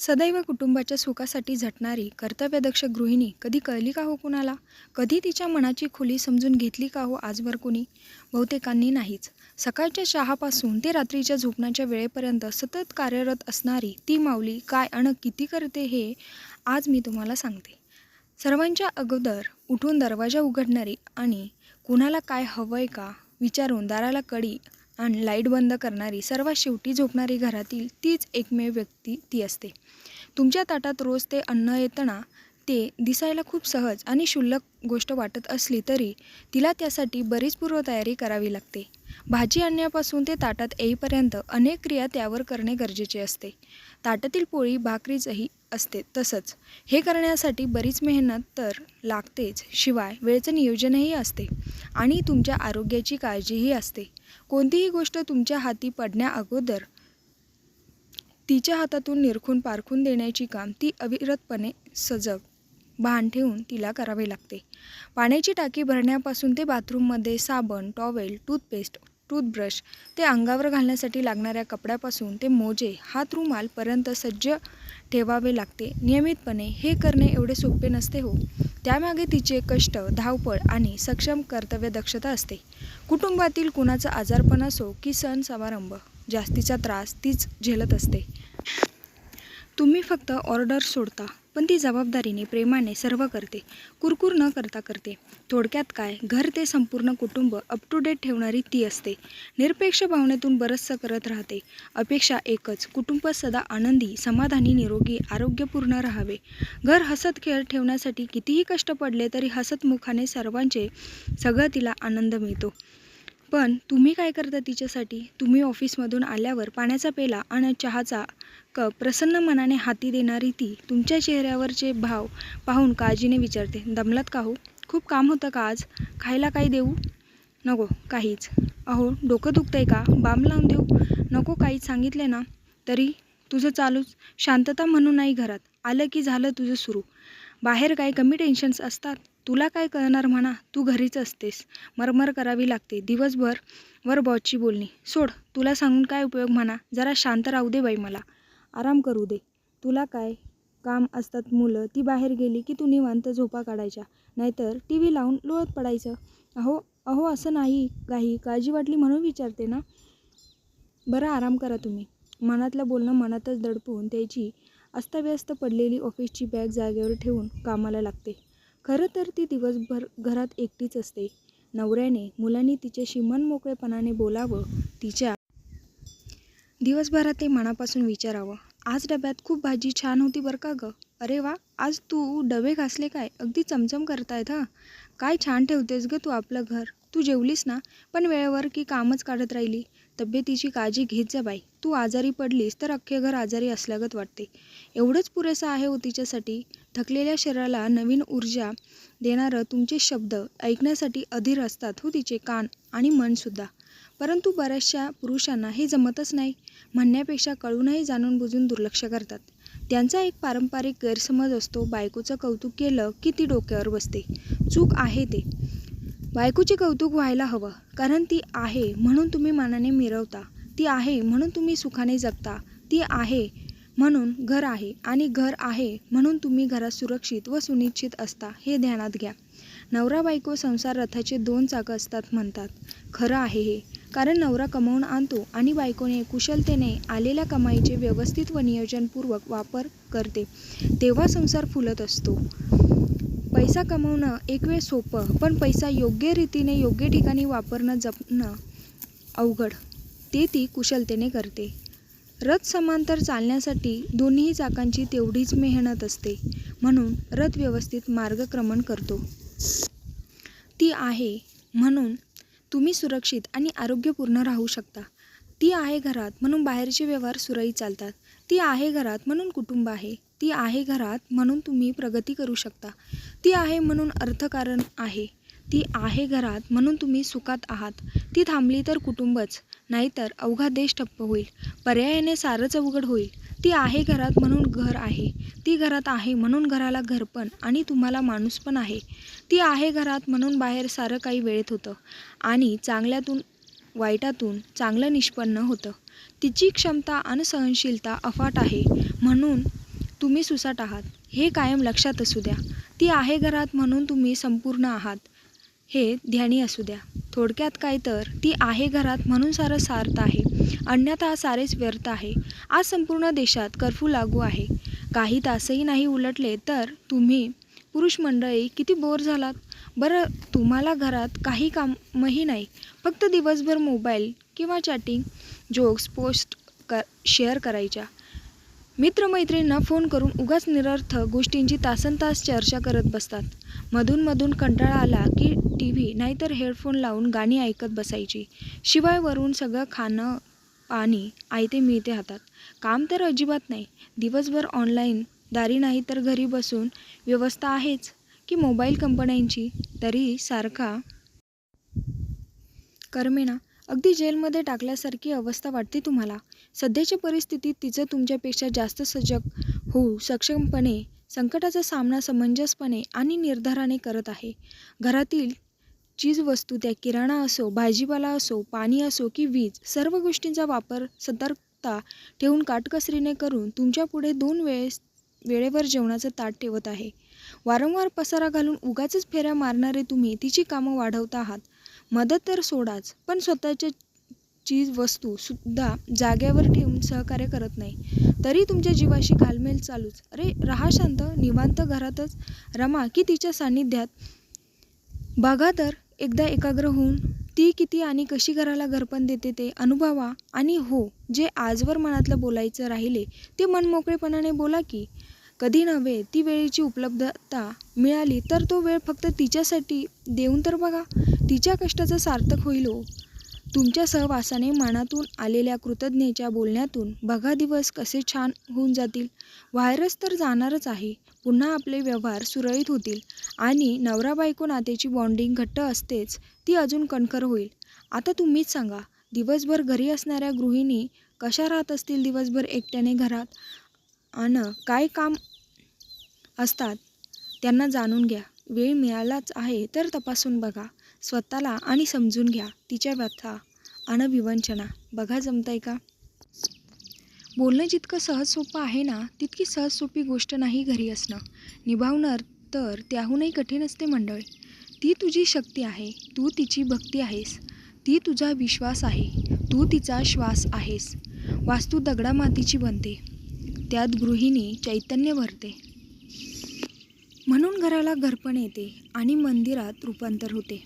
सदैव कुटुंबाच्या सुखासाठी झटणारी कर्तव्यदक्ष गृहिणी कधी कळली का हो कुणाला? कधी तिच्या मनाची खुली समजून घेतली का हो आजवर कुणी? बहुतेकांनी नाहीच. सकाळच्या चहापासून ते रात्रीच्या झोपण्याच्या वेळेपर्यंत सतत कार्यरत असणारी ती माऊली काय अण किती करते हे आज मी तुम्हाला सांगते. सर्वांच्या अगोदर उठून दरवाजा उघडणारी आणि कुणाला काय हवंय का विचारून दाराला कडी आणि लाइट बंद करणारी सर्वात शेवटी झोपणारी घरातील तीच एकमेव व्यक्ती ती असते. तुमच्या ताटात रोज ते अन्न येताना ते दिसायला खूप सहज आणि क्षुल्लक गोष्ट वाटत असली तरी तिला त्यासाठी बरीच पूर्वतयारी करावी लागते. भाजी आणण्यापासून ते ताटात येईपर्यंत अनेक क्रिया त्यावर करणे गरजेचे असते. ताटातील पोळी भाकरीचही असते तसंच. हे करण्यासाठी बरीच मेहनत तर लागतेच शिवाय वेळेचं नियोजनही असते आणि तुमच्या आरोग्याची काळजीही असते. कोणतीही गोष्ट तुमच्या हाती पडण्या अगोदर तिच्या हातातून निरखून पारखून देण्याची काम ती अविरतपणे सजग भान ठेवून तिला करावे लागते. पाण्याची टाकी भरण्यापासून ते बाथरूममध्ये साबण टॉवेल टूथपेस्ट टूथब्रश ते अंगावर घालण्यासाठी लागणाऱ्या कपड्यापासून ते मोजे हात रुमालपर्यंत सज्ज ठेवावे लागते. नियमितपणे हे करणे एवढे सोपे नसते हो. त्यामागे तिचे कष्ट धावपळ आणि सक्षम कर्तव्य दक्षता असते. कुटुंबातील कुणाचा आजारपण असो की सण समारंभ जास्तीचा त्रास तीच झेलत असते. तुम्ही फक्त ऑर्डर सोडता. पण ती जबाबदारीने प्रेमाने सर्व करते. कुरकुर न करता करते. थोडक्यात काय? घर ते संपूर्ण कुटुंब अप टू डेट ठेवणारी ती असते. निरपेक्ष भावनेतून बरंचसं करत राहते. अपेक्षा एकच कुटुंब सदा आनंदी समाधानी निरोगी आरोग्यपूर्ण राहावे. घर हसत खेळत ठेवण्यासाठी कितीही कष्ट पडले तरी हसतमुखाने सर्वांचे सगळं तिला आनंद मिळतो. पण तुम्ही काय करता तिच्यासाठी? तुम्ही ऑफिसमधून आल्यावर पाण्याचा पेला आणि चहाचा कप प्रसन्न मनाने हाती देणारी ती तुमच्या चेहऱ्यावरचे भाव पाहून काळजीने विचारते दमलात का हो? खूप काम होतं का आज? खायला काही देऊ? नको काहीच. अहो डोकं दुखतंय का? बाम लावून देऊ? नको काहीच सांगितले ना? तरी तुझं चालूच शांतता म्हणून नाही घरात. आलं की झालं तुझं सुरू. बाहेर काही कमी टेन्शन्स असतात? तुला काय कळणार म्हणा? तू घरीच असतेस. मरमर करावी लागते. दिवसभर वर बॉसची बोलणी. सोड तुला सांगून काय उपयोग म्हणा? जरा शांत राहू दे बाई मला. आराम करू दे. तुला काय काम असतात मुलं ती बाहेर गेली की तू निवांत झोपा काढायच्या. नाहीतर टी व्ही लावून लोळत पडायचं. अहो अहो असं नाही. काही काळजी वाटली म्हणून विचारते ना? बरं आराम करा तुम्ही. मनातलं बोलणं मनातच दडपून त्याची अस्ताव्यस्त पडलेली ऑफिसची बॅग जागेवर ठेवून कामाला लागते. खरं तर ती दिवसभर घरात एकटीच असते. नवऱ्याने मुलांनी तिच्याशी मनमोकळेपणाने बोलावं तिच्या दिवसभरात ते मनापासून विचारावं. आज डब्यात खूप भाजी छान होती बरं का गं? अरे वा आज तू डबे घासले काय? अगदी चमचम करतायत हं? काय छान ठेवतेस गं तू आपलं घर? तू जेवलीस ना? पण वेळेवर की कामच काढत राहिली? तब्येतीची काळजी घेत जा बाई. तू आजारी पडलीस तर अख्खे घर आजारी असल्यागत वाटते. एवढंच पुरेसं आहे हो तिच्यासाठी. थकलेल्या शरीराला नवीन ऊर्जा देणारं तुमचे शब्द ऐकण्यासाठी अधीर असतात हो तिचे कान आणि मनसुद्धा परंतु बऱ्याचशा पुरुषांना हे जमतच नाही. म्हणण्यापेक्षा कळूनही जाणून बुजून दुर्लक्ष करतात. त्यांचा एक पारंपरिक गैरसमज असतो. बायकोचं कौतुक केलं की ती डोक्यावर बसते. चूक आहे ते. बायकोचे कौतुक व्हायला हवं. कारण ती आहे म्हणून तुम्ही मनाने मिरवता. ती आहे म्हणून तुम्ही सुखाने जगता. ती आहे म्हणून घर आहे आणि घर आहे म्हणून तुम्ही घरात सुरक्षित व सुनिश्चित असता हे ध्यानात घ्या. नवरा बायको संसार रथाचे दोन चाकं असतात म्हणतात. खरं आहे हे. कारण नवरा कमावून आणतो आणि बायकोने कुशलतेने आलेल्या कमाईचे व्यवस्थित व नियोजनपूर्वक वापर करते. तेव्हा संसार फुलत असतो. पैसा कमवणं एक वेळ सोपं पण पैसा योग्य रीतीने योग्य ठिकाणी वापरणं जपणं अवघड. ते ती कुशलतेने करते. रथ समांतर चालण्यासाठी दोन्ही चाकांची तेवढीच मेहनत असते. म्हणून रथ व्यवस्थित मार्गक्रमण करतो. ती आहे म्हणून तुम्ही सुरक्षित आणि आरोग्यपूर्ण राहू शकता. ती आहे घरात म्हणून बाहेरचे व्यवहार सुरळीत चालतात. ती आहे घरात म्हणून कुटुंब आहे. ती आहे घरात म्हणून तुम्ही प्रगती करू शकता. ती आहे म्हणून अर्थकारण आहे. ती आहे घरात म्हणून तुम्ही सुखात आहात. ती थांबली तर कुटुंबच नाहीतर अवघा देश ठप्प होईल. पर्यायाने सारंच अवघड होईल. ती आहे घरात म्हणून घर आहे. ती घरात आहे म्हणून घराला घरपण आणि तुम्हाला माणूस पण आहे. ती आहे घरात म्हणून बाहेर सारं काही वेळेत होतं आणि चांगल्यातून वाईटातून चांगलं निष्पन्न होतं. तिची क्षमता आणि सहनशीलता अफाट आहे म्हणून तुम्ही सुसाट आहात. हे कायम लक्षात असू द्या. ती आहे घरात म्हणून तुम्ही संपूर्ण आहात. हे ध्यानी असू द्या. थोडक्यात काय तर ती आहे घरात म्हणून सारं सार्थ आहे. अन्यथा सारेच व्यर्थ आहे. आज संपूर्ण देशात कर्फ्यू लागू आहे. काही तासही नाही उलटले तर तुम्ही पुरुष मंडळी किती बोर झालात? बरं तुम्हाला घरात काही कामही नाही. फक्त दिवसभर मोबाईल किंवा चॅटिंग जोक्स पोस्ट क शेअर करायच्या. मित्रमैत्रिणींना फोन करून उगाच निरर्थक गोष्टींची तासनतास चर्चा करत बसतात. मधूनमधून कंटाळा आला की टी व्ही नाहीतर हेडफोन लावून गाणी ऐकत बसायची. शिवाय वरून सगळं खाणं पाणी आयते मिळते हातात. काम तर अजिबात नाही. दिवसभर ऑनलाईन. दारी नाही तर घरी बसून. व्यवस्था आहेच की मोबाईल कंपन्यांची. तरी सारखा करमेना अगदी जेलमध्ये टाकल्यासारखी अवस्था वाटते तुम्हाला. सध्याच्या परिस्थितीत तिचं तुमच्यापेक्षा जास्त सजग होऊ सक्षमपणे संकटाचा सामना समंजसपणे आणि निर्धाराने करत आहे. घरातील चीजवस्तू त्या किराणा असो भाजीपाला असो पाणी असो की वीज सर्व गोष्टींचा वापर सतर्कता ठेवून काटकसरीने करून तुमच्यापुढे दोन वेळेस वेळेवर जेवणाचं ताट ठेवत आहे. वारंवार पसारा घालून उगाचच फेऱ्या मारणारे तुम्ही तिची कामं वाढवता आहात. मदत तर सोडाच पण स्वतःच्या चीज वस्तू सुद्धा जाग्यावर ठेवून सहकार्य करत नाही. तरी तुमच्या जीवाशी घालमेल चालूच. अरे राहा शांत निवांत घरातच. रमा की तिच्या सान्निध्यात? बघा तर एकदा एकाग्र होऊन ती किती आणि कशी घराला घरपण देते ते अनुभवा. आणि हो जे आजवर मनातलं बोलायचं राहिले ते मनमोकळेपणाने बोला की कधी नव्हे ती वेळेची उपलब्धता मिळाली तर तो वेळ फक्त तिच्यासाठी देऊन तर बघा तिच्या कष्टाचं सार्थक होईल हो. तुमच्या सहवासाने मनातून आलेल्या कृतज्ञेच्या बोलण्यातून बघा दिवस कसे छान होऊन जातील. व्हायरस तर जाणारच आहे पुन्हा आपले व्यवहार सुरळीत होतील आणि नवरा बायको नात्याची बॉन्डिंग घट्ट असतेच ती अजून कणखर होईल. आता तुम्हीच सांगा दिवसभर घरी असणाऱ्या गृहिणी कशा राहत असतील दिवसभर एकट्याने घरात? आणि काय काम असतात. त्यांना जाणून घ्या. वेळ मिळालाच आहे तर तपासून बघा. स्वतःला आणि समजून घ्या. तिच्या व्यथा अनविवंचना बघा जमतंय का? बोलणं जितकं सहज सोपं आहे ना तितकी सहज सोपी गोष्ट नाही घरी असणं. निभावणार तर त्याहूनही कठीण असते मंडळ. ती तुझी शक्ती आहे. तू तिची भक्ती आहेस. ती तुझा विश्वास आहे. तू तिचा श्वास आहेस. वास्तू दगडा मातीची बनते. त्यात गृहिणी चैतन्य भरते. म्हणून घराला घरपण येते आणि मंदिरात रूपांतर होते.